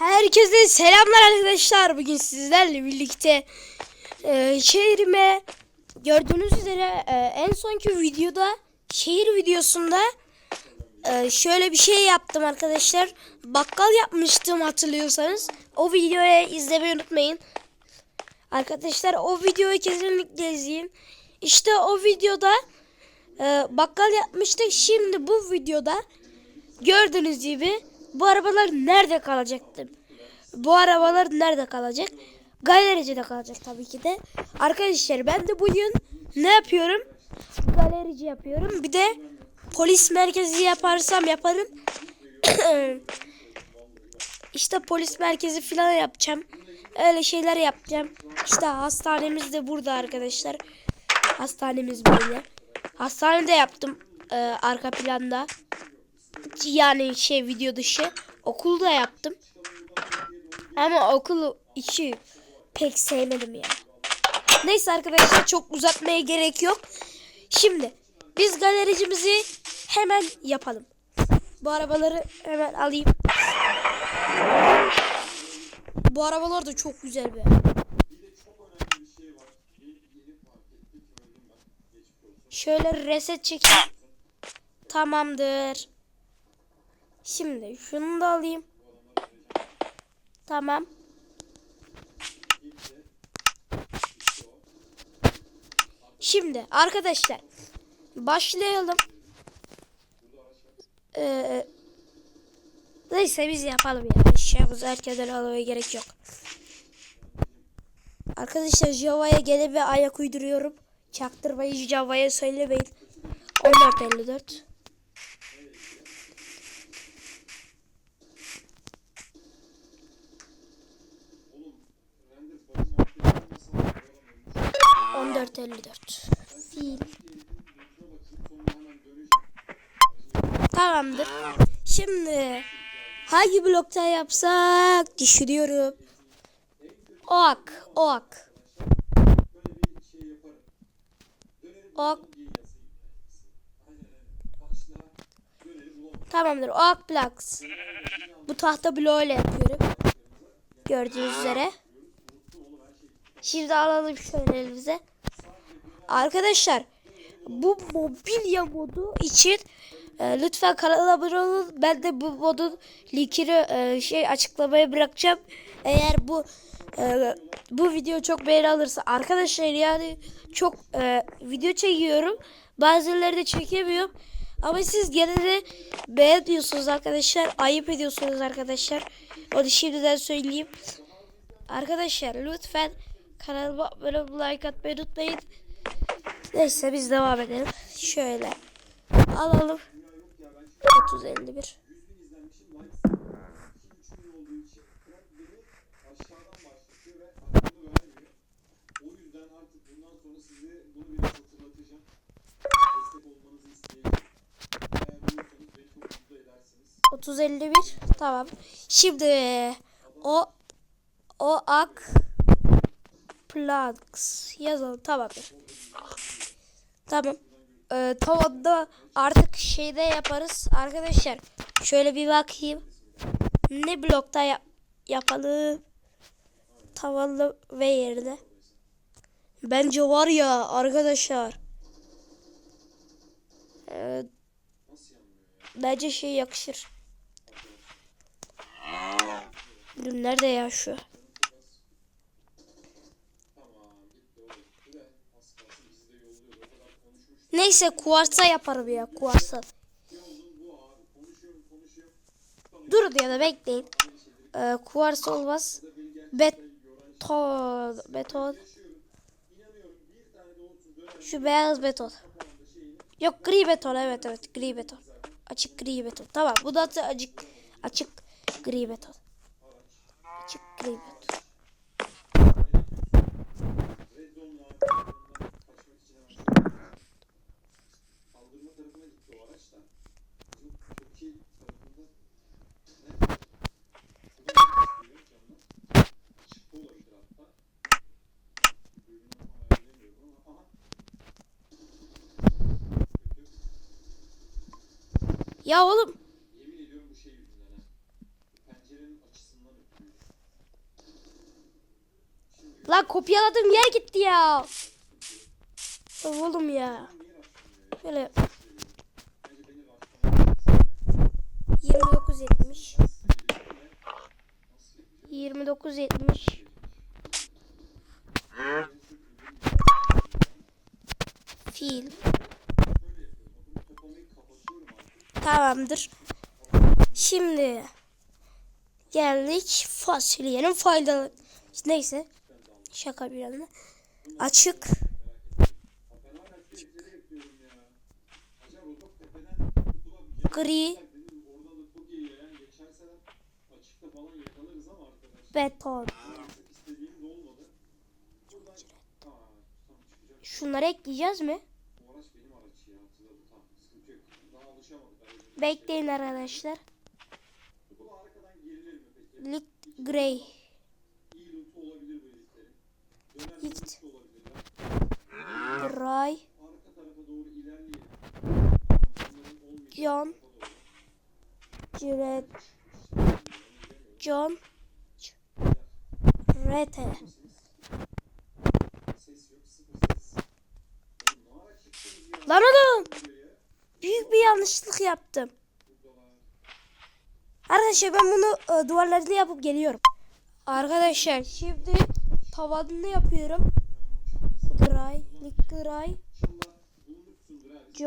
Herkese selamlar arkadaşlar. Bugün sizlerle birlikte e, şehrime gördüğünüz üzere e, en sonki videoda şehir videosunda e, şöyle bir şey yaptım arkadaşlar. Bakkal yapmıştım hatırlıyorsanız. O videoyu izlemeyi unutmayın. Arkadaşlar o videoyu kesinlikle izleyin. İşte o videoda e, bakkal yapmıştık. Şimdi bu videoda gördüğünüz gibi bu arabalar nerede kalacaktı? Bu arabalar nerede kalacak? Galericide kalacak tabii ki de. Arkadaşlar ben de bugün ne yapıyorum? Galerici yapıyorum. Bir de polis merkezi yaparsam yaparım. işte polis merkezi falan yapacağım. Öyle şeyler yapacağım. İşte hastanemiz de burada arkadaşlar. Hastanemiz böyle. Hastanede yaptım e, arka planda. Yani şey video dışı. Okulda yaptım. Ama okulu içi pek sevmedim ya. Neyse arkadaşlar çok uzatmaya gerek yok. Şimdi biz galericimizi hemen yapalım. Bu arabaları hemen alayım. Bu arabalar da çok güzel be. Şöyle reset çekeyim. Tamamdır. Şimdi şunu da alayım. Tamam. Şimdi arkadaşlar başlayalım. Ee, neyse biz yapalım ya. Şeyimiz herkesten almaya gerek yok. Arkadaşlar Java'ya gene ayak uyduruyorum. Çaktırmayın Java'ya söylemeyin. 14.54 14.54 Fil Tamamdır. Şimdi hangi blokta yapsak düşünüyorum. Ok, ok. Ok. Tamamdır. Ok blocks. Bu tahta bloğuyla yapıyorum. Gördüğünüz üzere. Şimdi alalım şöyle elimize. Arkadaşlar bu mobilya modu için e, lütfen kanala abone olun. Ben de bu modun linkini e, şey açıklamaya bırakacağım. Eğer bu e, bu video çok beğeni alırsa arkadaşlar yani çok e, video çekiyorum. Bazıları da çekemiyorum. Ama siz gene de beğeniyorsunuz arkadaşlar. Ayıp ediyorsunuz arkadaşlar. Onu şimdiden söyleyeyim. Arkadaşlar lütfen kanalıma abone olup like atmayı unutmayın. Neyse biz devam edelim. Şöyle alalım. 3051. O yüzden artık bundan sonra size bunu biraz hatırlatacağım. Destek olmanızı isteyeceğim. Eğer bulursanız beni çok mutlu edersiniz. 3051 tamam. Şimdi o o ak plugs yazalım tamamdır. Tamam. Ee, tavanda artık şeyde yaparız arkadaşlar. Şöyle bir bakayım. Ne blokta yap yapalım? Tavanlı ve yerde. Bence var ya arkadaşlar. Ee, bence şey yakışır. Dur nerede ya şu? Neyse kuarsa yaparım ya kuarsa. Dur ya da bekleyin. Ee, kuarsa olmaz. Beton. Beton. Şu beyaz beton. Yok gri beton evet evet gri beton. Açık gri beton. Tamam bu da açık açık gri beton. Açık gri beton. Ya oğlum. Yemin ediyorum bu şey yüzünden. Pencerenin açısından ötürü. Lan kopyaladığım yer gitti ya. Oğlum ya. Böyle. 2970 2970 Fil Tamamdır. Şimdi geldik fasulyenin faydalı. Neyse. Şaka bir yana. Açık. Ben hala şu herifleri bekliyorum tarafa doğru ilerleyelim. Tamam, bunların olmayacağı John. Ciret. John. Rete. Lan oğlum. Büyük bir yanlışlık yaptım. Arkadaşlar ben bunu e, duvarlarını yapıp geliyorum. Arkadaşlar şimdi tavanını yapıyorum. Gray. Lit Gray. Cir.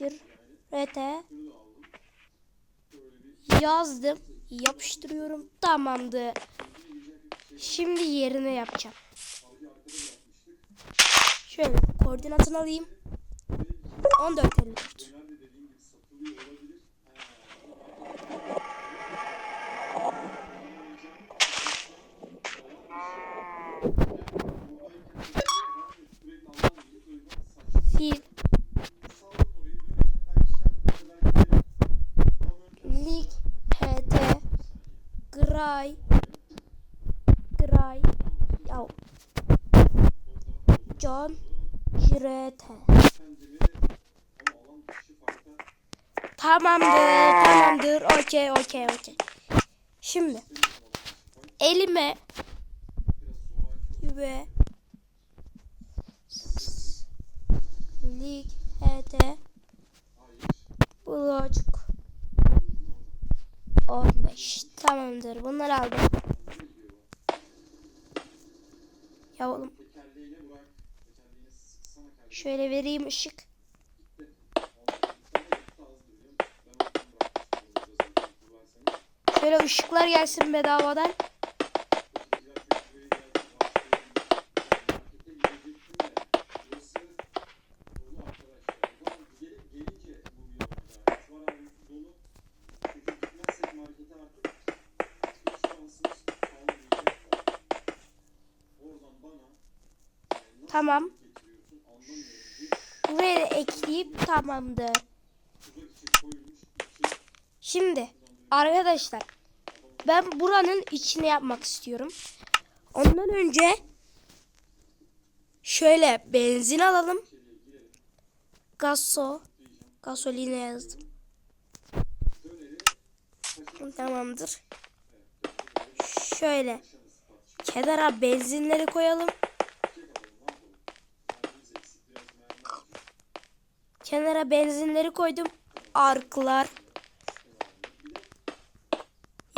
Yani Rete. Yazdım. Yapıştırıyorum. Tamamdır. Şimdi yerine yapacağım. Şöyle koordinatını alayım. 14 54. Döner de dediğim gibi satılıyor olabilir. Fil. Lig. HT. Gray. Gray. Ya. John. Jirete. Tamamdır. Tamamdır. Okey okey okey. Şimdi elime ve lig HT blocuk 15 tamamdır bunları aldım ya oğlum şöyle vereyim ışık şöyle ışıklar gelsin bedavadan. Tamam. Buraya ekleyip tamamdır. Şimdi arkadaşlar ben buranın içine yapmak istiyorum. Ondan önce şöyle benzin alalım. Gaso gasoline yazdım. Tamamdır. Şöyle kenara benzinleri koyalım. Kenara benzinleri koydum. Arklar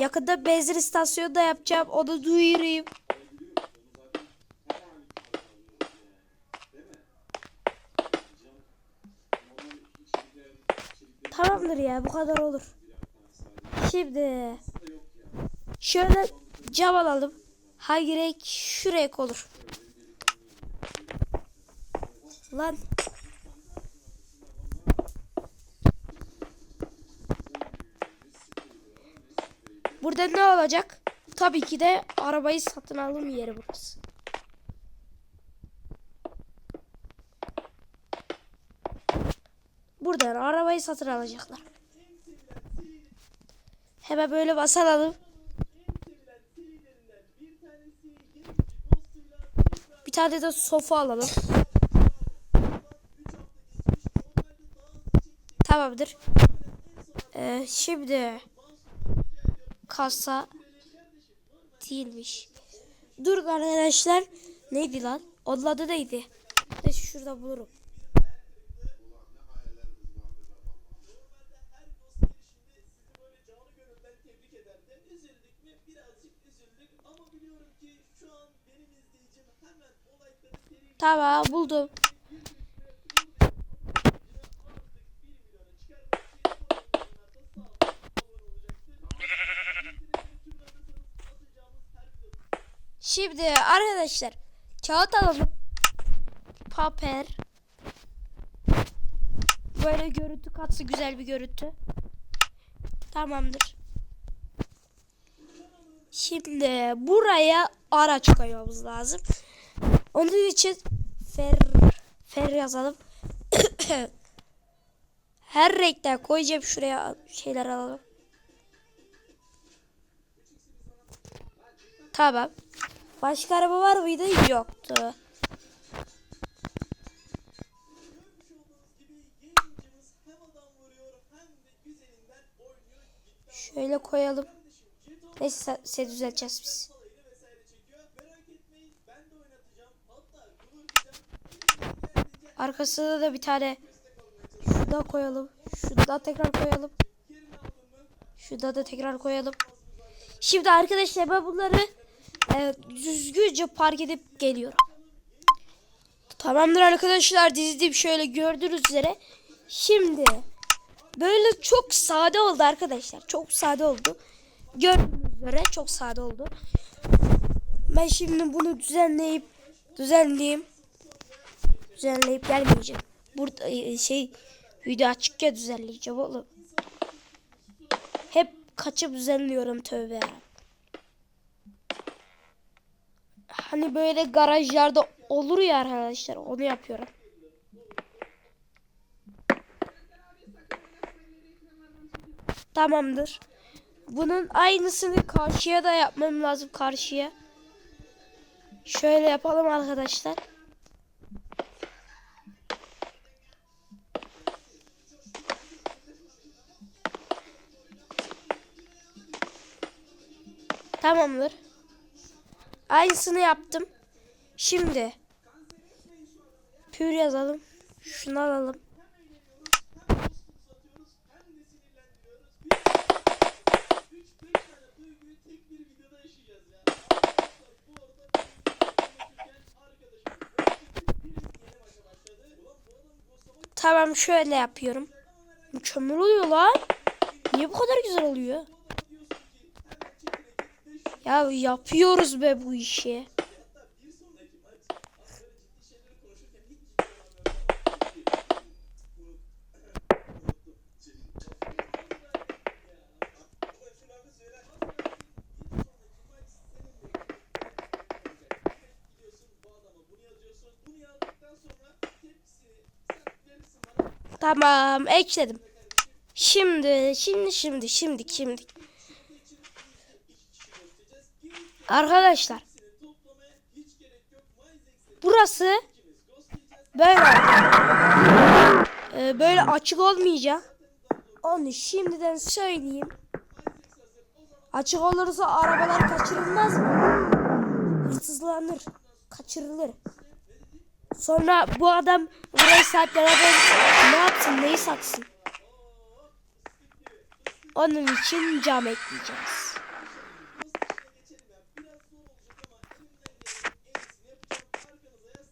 yakında benzin istasyonu da yapacağım onu duyurayım Tamamdır ya bu kadar olur. Şimdi şöyle cam alalım. Hangi renk şu renk olur. Lan. Burada ne olacak? Tabii ki de arabayı satın alım yeri burası. Buradan arabayı satın alacaklar. Hemen böyle basalım. Bir tane de sofa alalım. Tamamdır. Ee, şimdi kasa değilmiş. Dur arkadaşlar. Neydi lan? Onun adı neydi? Neyse şurada bulurum. böyle canı gönülden tebrik ederdi. Üzüldük mü? Birazcık üzüldük ama biliyorum ki şu an benim izleyicim hemen o like'ları seri Tamam buldum. Şimdi arkadaşlar kağıt alalım. Paper. Böyle görüntü katsı güzel bir görüntü. Tamamdır. Şimdi buraya araç koymamız lazım. Onun için fer fer yazalım. Her renkten koyacağım şuraya şeyler alalım. Tamam. Başka araba var mıydı? Yoktu. Şöyle koyalım. Neyse sen, sen düzelteceğiz biz. Arkasına da bir tane şurada koyalım. Şurada tekrar koyalım. Şurada da tekrar koyalım. Şimdi arkadaşlar ben bunları e, düzgünce park edip geliyorum. Tamamdır arkadaşlar dizdim şöyle gördüğünüz üzere. Şimdi böyle çok sade oldu arkadaşlar. Çok sade oldu. Gördüğünüz üzere çok sade oldu. Ben şimdi bunu düzenleyip düzenleyeyim. Düzenleyip gelmeyeceğim. Burada e, şey video açıkken düzenleyeceğim oğlum. Hep kaçıp düzenliyorum tövbe ya. Hani böyle garajlarda olur ya arkadaşlar onu yapıyorum. Tamamdır. Bunun aynısını karşıya da yapmam lazım karşıya. Şöyle yapalım arkadaşlar. Tamamdır. Aynısını yaptım. Şimdi pür yazalım. Şunu alalım. Tamam şöyle yapıyorum. Mükemmel oluyor lan. Niye bu kadar güzel oluyor? Ya yapıyoruz be bu işi. Tamam ekledim. Şimdi şimdi şimdi şimdi şimdi. Arkadaşlar. Burası böyle e, böyle açık olmayacak. Onu şimdiden söyleyeyim. Açık olursa arabalar kaçırılmaz mı? Hırsızlanır. Kaçırılır. Sonra bu adam burayı sahiplenir ne yapsın neyi satsın? Onun için cam ekleyeceğiz.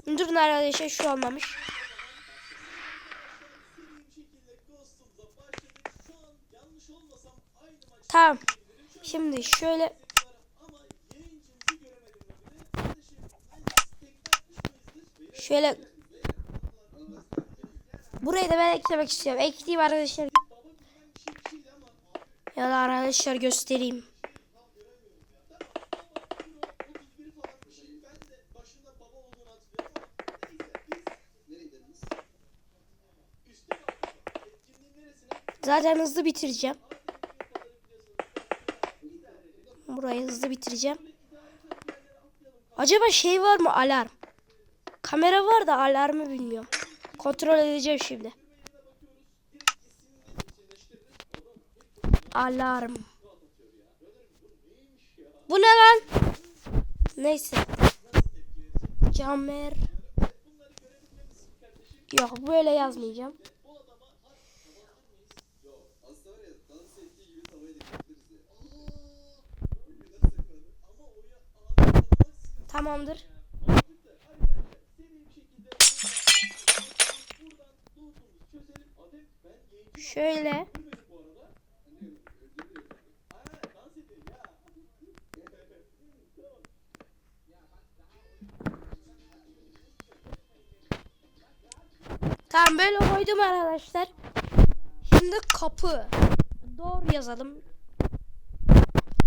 Durun arkadaşlar şu olmamış. Tamam. Şimdi şöyle şöyle burayı da ben eklemek istiyorum. Ekleyeyim arkadaşlar. Ya da arkadaşlar göstereyim. Zaten hızlı bitireceğim. Burayı hızlı bitireceğim. Acaba şey var mı alarm? Kamera var da alarmı bilmiyorum. Kontrol edeceğim şimdi. Alarm. Bu ne lan? Neyse. Camer. Yok böyle yazmayacağım. Aslında var ya dans ettiği gibi tavayı da kırabiliriz ya. Bugün nasıl sakın? Ama o ya abi anlamak sıkıntı. Tamamdır. Mantıklı. Hadi gel gel. Seri bir şekilde buradan doğduğumuzu çözelim. Adem ben yayıncı Şöyle. Tamam böyle koydum arkadaşlar. Şimdi kapı. Doğru yazalım.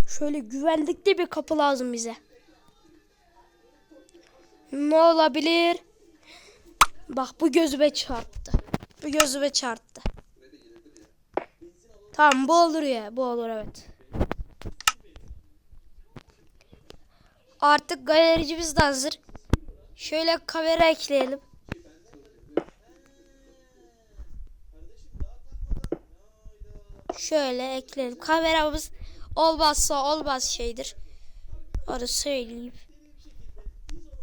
Şöyle güvenlikli bir kapı lazım bize. Ne olabilir? Bak bu gözüme çarptı. Bu gözüme çarptı. Tamam bu olur ya. Bu olur evet. Artık galericimiz de hazır. Şöyle kamera ekleyelim. Şöyle ekleyelim. Kameramız olmazsa olmaz şeydir. Onu söyleyeyim.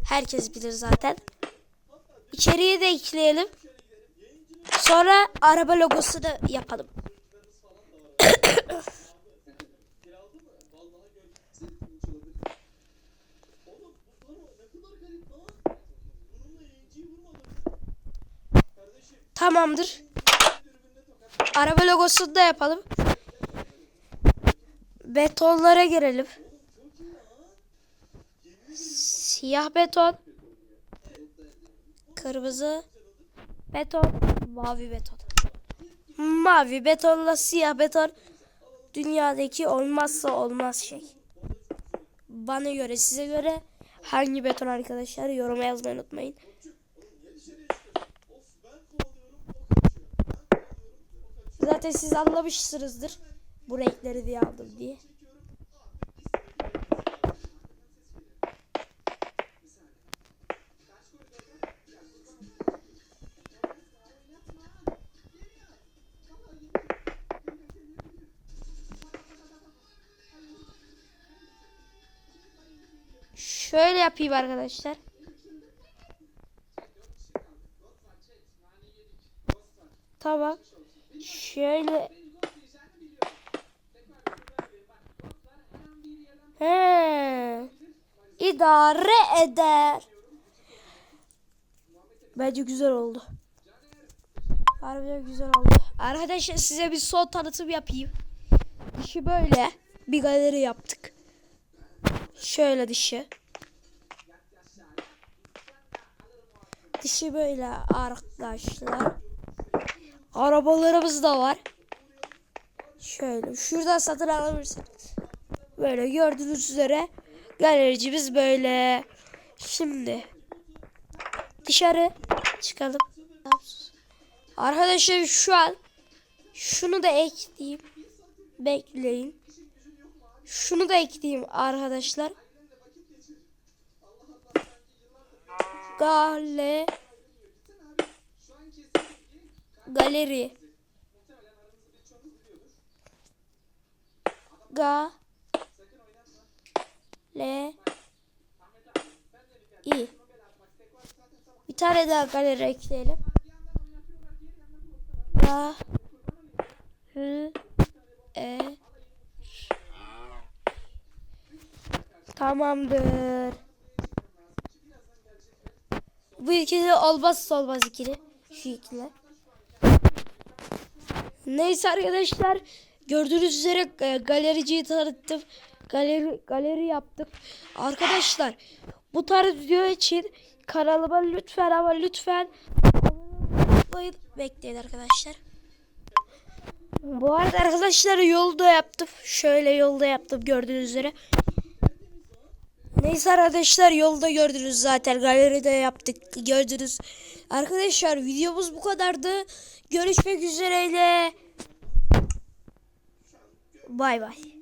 Herkes bilir zaten. İçeriye de ekleyelim. Sonra araba logosu da yapalım. Tamamdır. Araba logosunu da yapalım. Betonlara girelim. Siyah beton. Kırmızı beton. Mavi beton. Mavi betonla siyah beton dünyadaki olmazsa olmaz şey. Bana göre size göre hangi beton arkadaşlar yoruma yazmayı unutmayın. Zaten siz anlamışsınızdır bu renkleri diye aldım diye. Şöyle yapayım arkadaşlar. Tamam. Şöyle. He. İdare eder. Bence güzel oldu. Harbiden güzel oldu. Arkadaşlar size bir son tanıtım yapayım. Dışı böyle. Bir galeri yaptık. Şöyle dışı. Dışı böyle arkadaşlar. Arabalarımız da var. Şöyle şuradan satın alabilirsiniz. Böyle gördüğünüz üzere galericimiz böyle. Şimdi dışarı çıkalım. Arkadaşlar şu an şunu da ekleyeyim. Bekleyin. Şunu da ekleyeyim arkadaşlar. Gale Galeri Ga Le İ Bir tane daha galeri ekleyelim. Ga Hı E Tamamdır. Bu ikili olmazsa olmaz ikili. Şu ikili. Neyse arkadaşlar gördüğünüz üzere e, galericiyi tanıttım. Galeri galeri yaptık. Arkadaşlar bu tarz video için kanalıma lütfen ama lütfen olmayı bekleyin arkadaşlar. Bu arada arkadaşlar yolda yaptım. Şöyle yolda yaptım gördüğünüz üzere. Neyse arkadaşlar yolda gördünüz zaten galeride yaptık gördünüz. Arkadaşlar videomuz bu kadardı. Görüşmek üzereyle. Bay bay.